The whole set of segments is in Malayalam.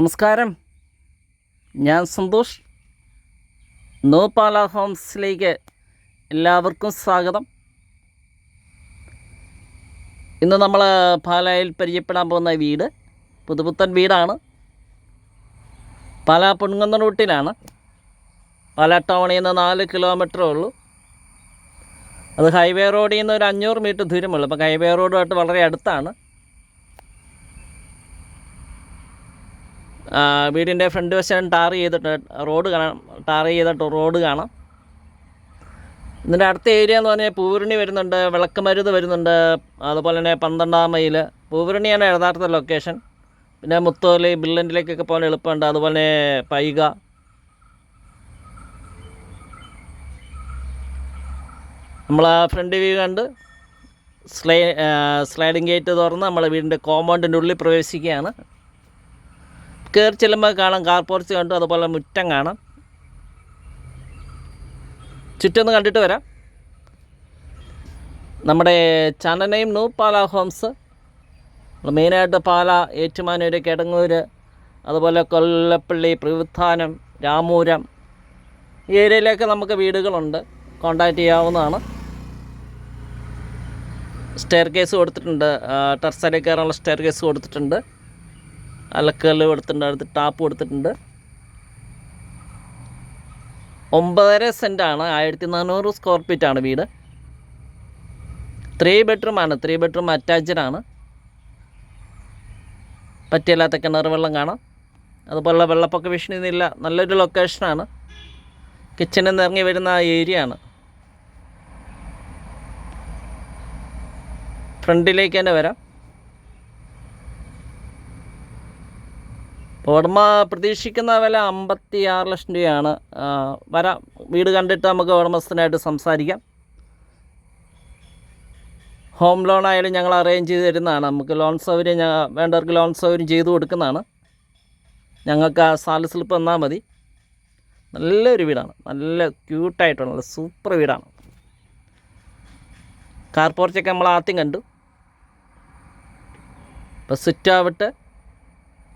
നമസ്കാരം. ഞാൻ സന്തോഷ്. നോപാല ഹോംസിലേക്ക് എല്ലാവർക്കും സ്വാഗതം. ഇന്ന് നമ്മൾ പാലായിൽ പരിചയപ്പെടാൻ പോകുന്ന വീട് പുതുപുത്തൻ വീടാണ്. പാലാ പൊൻകുന്ന റൂട്ടിലാണ്. പാലാ ടൗണിൽ നിന്ന് നാല് കിലോമീറ്റർ ഉള്ളൂ. അത് ഹൈവേ റോഡിൽ നിന്ന് ഒരു അഞ്ഞൂറ് മീറ്റർ ദൂരമുള്ളൂ. അപ്പോൾ ഹൈവേ റോഡുമായിട്ട് വളരെ അടുത്താണ്. വീടിന്റെ ഫ്രണ്ട് വശം ടാർ ചെയ്തിട്ട് റോഡ് കാണാം ടാർ ചെയ്തിട്ട് റോഡ് കാണാം. ഇതിന്റെ അടുത്ത ഏരിയ എന്ന് പറഞ്ഞാൽ പൂവരണി വരുന്നുണ്ട് വിളക്കുമരുത് വരുന്നുണ്ട് അതുപോലെ തന്നെ പന്ത്രണ്ടാം മൈൽ. പൂവരണിയാണ് യഥാർത്ഥ ലൊക്കേഷൻ പിന്നെ മുത്തോലി ബില്ലൻഡിലേക്കൊക്കെ പോകാൻ എളുപ്പമുണ്ട് അതുപോലെ പൈക. നമ്മൾ ആ ഫ്രണ്ട് വ്യൂ കണ്ട് സ്ലൈ സ്ലൈഡിങ് ഗേറ്റ് തുറന്ന് നമ്മൾ വീടിന്റെ കോമ്പൗണ്ടിന്റെ ഉള്ളിൽ പ്രവേശിക്കുകയാണ്. കയറി ചെല്ലുമ്പോൾ കാണാം. കാർ പോർച്ച് കണ്ടു അതുപോലെ മുറ്റം കാണാം. ചുറ്റൊന്ന് കണ്ടിട്ട് വരാം. നമ്മുടെ ചാനൽ നെയിം നൂ പാല ഹോംസ് മെയിനായിട്ട് പാല ഏറ്റുമാനൂർ കിടങ്ങൂർ അതുപോലെ കൊല്ലപ്പള്ളി പ്രവിധാനം രാമൂരം ഈ ഏരിയയിലൊക്കെ നമുക്ക് വീടുകളുണ്ട്. കോണ്ടാക്റ്റ് ചെയ്യാവുന്നതാണ്. സ്റ്റെയർ കേസ് കൊടുത്തിട്ടുണ്ട് ടെർസലിൽ കയറാനുള്ള സ്റ്റെയർ കേസ് കൊടുത്തിട്ടുണ്ട്. അലക്കല്ല് കൊടുത്തിട്ടുണ്ട് അടുത്ത് ടാപ്പ് കൊടുത്തിട്ടുണ്ട്. ഒമ്പതര സെന്റാണ് ആയിരത്തി നാനൂറ് സ്ക്വയർ ഫീറ്റാണ് വീട്. ത്രീ ബെഡ്റൂമാണ് ത്രീ ബെഡ്റൂം അറ്റാച്ച്ഡ് ആണ്. പറ്റിയല്ലാത്ത കിണർ വെള്ളം കാണാം. അതുപോലെ വെള്ളപ്പൊക്ക ഭീഷണിയൊന്നുമില്ല നല്ലൊരു ലൊക്കേഷനാണ് കിച്ചണിൽ നിന്ന് ഇറങ്ങി വരുന്ന ആ ഏരിയ ആണ്. ഫ്രണ്ടിലേക്ക് തന്നെ വരാം. അപ്പോൾ ഉടമ പ്രതീക്ഷിക്കുന്ന വില അമ്പത്തി ആറ് ലക്ഷം രൂപയാണ്. വരാം. വീട് കണ്ടിട്ട് നമുക്ക് ഉടമസ്ഥനായിട്ട് സംസാരിക്കാം. ഹോം ലോൺ ആയാലും ഞങ്ങൾ അറേഞ്ച് ചെയ്ത് തരുന്നതാണ്. നമുക്ക് ലോൺ സൗകര്യം വേണ്ടവർക്ക് ലോൺ സൗകര്യം ചെയ്തു കൊടുക്കുന്നതാണ്. ഞങ്ങൾക്ക് ആ സാല സ്ലിപ്പ് തന്നാൽ മതി. നല്ലൊരു വീടാണ്. നല്ല ക്യൂട്ടായിട്ടുള്ള നല്ല സൂപ്പർ വീടാണ്. കാർ പോർച്ചൊക്കെ നമ്മൾ ആദ്യം കണ്ടു. ഇപ്പോൾ സ്വിറ്റ് ആവട്ടെ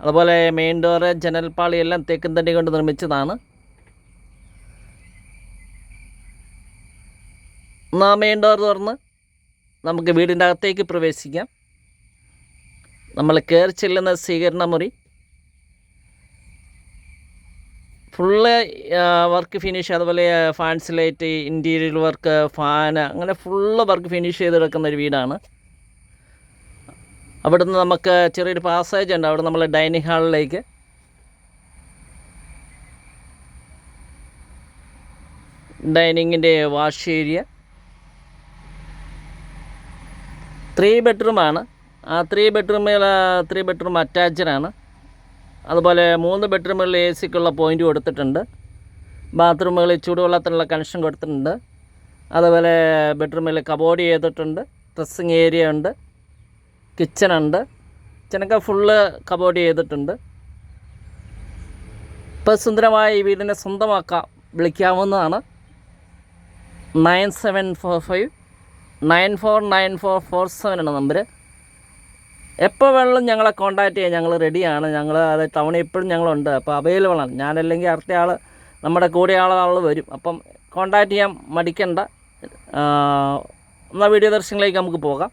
അതുപോലെ മെയിൻ ഡോറ് പാളി എല്ലാം തേക്കും തണ്ടി കൊണ്ട് നിർമ്മിച്ചതാണ്. മെയിൻ ഡോർ തുറന്ന് നമുക്ക് വീടിന്റെ അകത്തേക്ക് പ്രവേശിക്കാം. നമ്മൾ കയറി ചെല്ലുന്ന സ്വീകരണ മുറി. ഫുള്ള് വർക്ക് ഫിനിഷ് അതുപോലെ fans light interior work fan അങ്ങനെ ഫുള്ള് വർക്ക് ഫിനിഷ് ചെയ്ത് കിടക്കുന്ന ഒരു വീടാണ്. അവിടുന്ന് നമുക്ക് ചെറിയൊരു പാസേജ് ഉണ്ട്. അവിടെ നമ്മൾ ഡൈനിങ് ഹാളിലേക്ക് ഡൈനിങ്ങിന്റെ വാഷ് ഏരിയ ത്രീ ബെഡ്റൂമാണ് ആ ത്രീ ബെഡ്റൂമിൽ ത്രീ ബെഡ്റൂം അറ്റാച്ച്ഡ് ആണ്. അതുപോലെ മൂന്ന് ബെഡ്റൂമുകളിൽ എ സിക്കുള്ള പോയിന്റ് കൊടുത്തിട്ടുണ്ട്. ബാത്റൂമുകളിൽ ചൂടുവെള്ളത്തിനുള്ള കണക്ഷൻ കൊടുത്തിട്ടുണ്ട്. അതുപോലെ ബെഡ്റൂമിൽ കബോർഡ് ചെയ്തിട്ടുണ്ട്. ഡ്രസ്സിങ് ഏരിയ ഉണ്ട്. കിച്ചണുണ്ട്. കിച്ചണൊക്കെ ഫുള്ള് കബോർഡ് ചെയ്തിട്ടുണ്ട്. ഇപ്പോൾ സുന്ദരമായ ഈ വീടിനെ സ്വന്തമാക്കാം വിളിക്കാവുന്നതാണ്. Nine seven four five nine four nine four four seven ആണ് നമ്പർ എപ്പോൾ വേണമെങ്കിലും ഞങ്ങളെ കോൺടാക്റ്റ് ചെയ്യാം ഞങ്ങൾ റെഡിയാണ്. ഞങ്ങൾ അത് ടൗണിൽ എപ്പോഴും ഞങ്ങളുണ്ട്. അപ്പോൾ അവൈലബിൾ ആണ്. ഞാനല്ലെങ്കിൽ അടുത്ത ആൾ നമ്മുടെ കൂടെ ആൾ വരും. അപ്പം കോൺടാക്റ്റ് ചെയ്യാൻ മടിക്കണ്ട. എന്നാൽ വീഡിയോ ദർശനങ്ങളിലേക്ക് നമുക്ക് പോകാം.